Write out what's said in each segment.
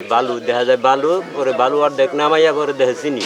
বালু, দেখা যায় বালু, পরে বালু অর্ধেক নামাইয়া পরে দেখে চিনি।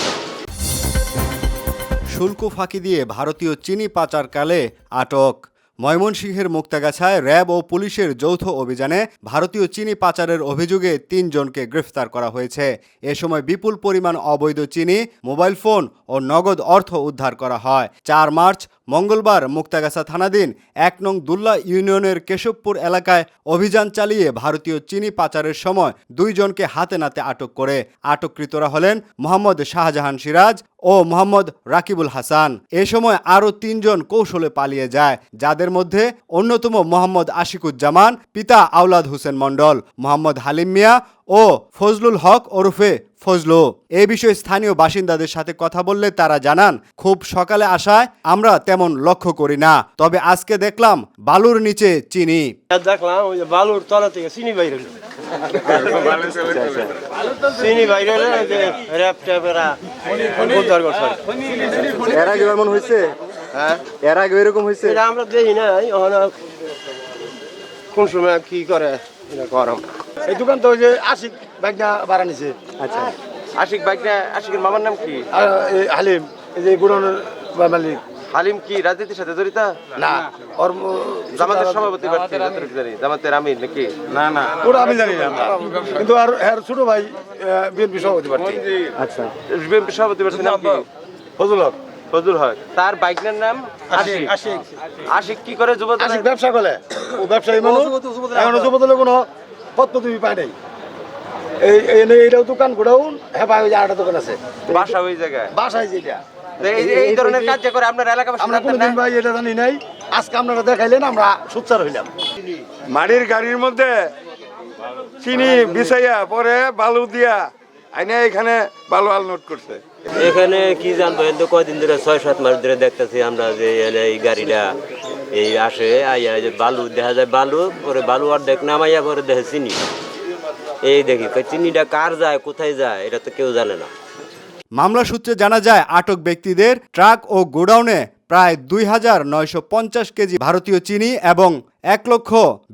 শুল্ক ফাঁকি দিয়ে ভারতীয় চিনি পাচারকালে আটক। ময়মনসিংহের মুক্তাগাছায় র্যাব ও পুলিশের যৌথ অভিযানে ভারতীয় চিনি পাচারের অভিযোগে তিনজনকে গ্রেফতার করা হয়েছে। এ সময় বিপুল পরিমাণ অবৈধ চিনি, মোবাইল ফোন ও নগদ অর্থ উদ্ধার করা হয়। চার মার্চ মঙ্গলবার মুক্তাগাছা থানাধীন এক নং দুল্লা ইউনিয়নের কেশবপুর এলাকায় অভিযান চালিয়ে ভারতীয় চিনি পাচারের সময় দুইজনকে হাতে নাতে আটক করে। আটককৃতরা হলেন মোহাম্মদ শাহজাহান সিরাজ ও মোহাম্মদ রাকিবুল হাসান। এ সময় আরও তিনজন কৌশলে পালিয়ে যায়, যাদের মধ্যে অন্যতম মোহাম্মদ আশিকুজ্জামান, পিতা আওলাদ হোসেন মণ্ডল, মোহাম্মদ হালিম মিয়া ও ফজলুল হক ওরফে ফজলু এ বিষয়ে স্থানীয় বাসিন্দাদের সাথে কথা বললে তারা জানান খুব সকালে আসায় আমরা তেমন লক্ষ্য করি না। তবে আজকে দেখলাম বালুর নিচে চিনি। দেখলাম ওই যে বালুর তলা থেকে চিনি বাইরে চিনি বাইরে র্যাপ ট্যাপ এরা উদ্ধার করছে। এর আগে এমন হয়েছে? হ্যাঁ। এর আগে এরকম হয়েছে? এটা আমরা দেখি না কোন সময় কি করে গরম। এই দোকান তো ওই যে আশিক ব্যাগটা ভাড়া নিছে। আচ্ছা। আশিক বাইকটা আশিকের মামার নাম কি? হালিম। এই যে গুড়নের মালিক। হালিম কি রাজনীতির সাথে জড়িত? না। ওর জামাতের সভাপতি প্রার্থী জামাতের আমির নাকি? না না। ওটা আমি জানি না। কিন্তু আর এর ছোট ভাই বিএনপি সভাপতি প্রার্থী। আচ্ছা। বিএনপি সভাপতি প্রার্থীর নাম কি? ফজল হক। ফজল হক। তার বাইকের নাম আশিক। আশিক। আশিক। কি করে যুবক আশিক ব্যবসা করে। ও ব্যবসায়ী মানুষ। এখন যুবদলের কোনো তুমি পাই নাই। এই এই এইটাও দোকান গোডাউন হ্যাঁ ভাই ওই যে আরেকটা দোকান আছে। বাসা ওই জায়গায়? বাসায় যেটা। তো এই ধরনের কাজ করে আপনার এলাকাবাসী আমরা জানতেন ভাই এটা জানি নাই। আজকে আপনারা দেখাইলেন আমরা সুচ্চার হইলাম। মাটির গাড়ির মধ্যে চিনি বিছাইয়া পরে বালু দিয়া আইনে এখানে বালু আল নোট করছে। এখানে কি জানব এই তো কয়দিন ধরে ছয় সাত মাস ধরে দেখতেছি আমরা যে এই গাড়িটা এই আসে আইয়া বালু দেখা যায় বালু পরে বালু অর্ধেক নামাইয়া পরে দেখে চিনি। এই দেখি চিনিটা কার যায়, কোথায় যায়, এটা তো কেউ জানে না। মামলা সূত্রে জানা যায়, আটক ব্যক্তিদের ট্রাক ও গোডাউনে প্রায় দুই হাজার নয়শো পঞ্চাশ কেজি ভারতীয় চিনি এবং এক লক্ষ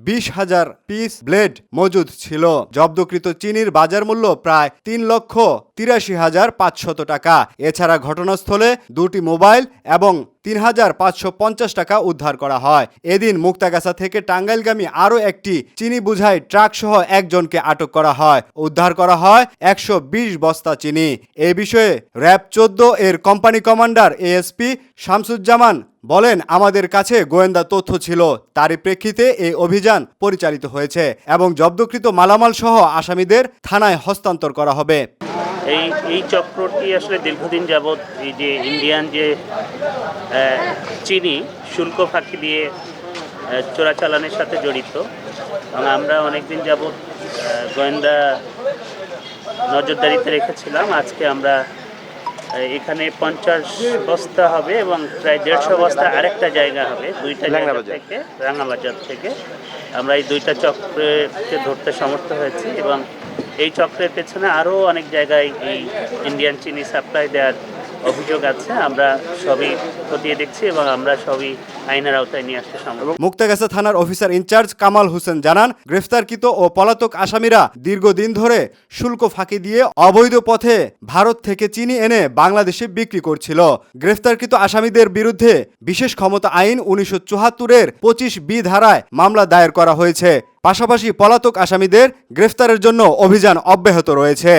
বিশ হাজার পিস ব্লেড মজুদ ছিল। জব্দকৃত চিনির বাজার মূল্য প্রায় তিন লক্ষ তিরাশি হাজার পাঁচশত টাকা। এছাড়া ঘটনাস্থলে দুটি মোবাইল এবং তিন হাজার পাঁচশো পঞ্চাশ টাকা উদ্ধার করা হয়। এদিন মুক্তাগাছা থেকে টাঙ্গাইলগামী আরও একটি চিনি বুঝাই ট্রাক সহ একজনকে আটক করা হয়। উদ্ধার করা হয় একশো বিশ বস্তা চিনি। এ বিষয়ে র্যাব চোদ্দ এর কোম্পানি কমান্ডার এএসপি শামসুজ্জামান বলেন, আমাদের কাছে গোয়েন্দা তথ্য ছিল। তারই প্রেক্ষিতে এই অভিযান পরিচালিত হয়েছে এবং জব্দকৃত মালামাল সহ আসামিদের থানায় হস্তান্তর করা হবে। এই এই চক্রটি আসলে দীর্ঘদিন যাবৎ এই যে ইন্ডিয়ান যে চিনি, শুল্ক ফাঁকি দিয়ে চোরাচালানের সাথে জড়িত, এবং আমরা অনেকদিন যাবৎ গোয়েন্দা নজরদারিতে রেখেছিলাম। আজকে আমরা এখানে পঞ্চাশ বস্তা হবে এবং প্রায় দেড়শো বস্তা আরেকটা জায়গা হবে দুইটা জায়গা। থেকে রাঙাবাজার থেকে আমরা এই দুইটা চক্রকে ধরতে সমর্থ হয়েছি এবং এই চক্রের পেছনে আরও অনেক জায়গায় এই ইন্ডিয়ান চিনি সাপ্লাই দেওয়ার অভিযোগ আছে, আমরা সবই খতিয়ে দেখছি এবং আমরা সবই আইনের আওতায় নিয়ে আসতে সম্ভব। মুক্তাগাছা থানার অফিসার ইনচার্জ কামাল হোসেন জানান, গ্রেফতারকৃত ও পলাতক আসামিরা দীর্ঘদিন ধরে শুল্ক ফাঁকি দিয়ে অবৈধ পথে ভারত থেকে চিনি এনে বাংলাদেশে বিক্রি করছিল। গ্রেফতারকৃত আসামিদের বিরুদ্ধে বিশেষ ক্ষমতা আইন উনিশশো চুয়াত্তরের পঁচিশ বি ধারায় মামলা দায়ের করা হয়েছে। পাশাপাশি পলাতক আসামিদের গ্রেফতারের জন্য অভিযান অব্যাহত রয়েছে।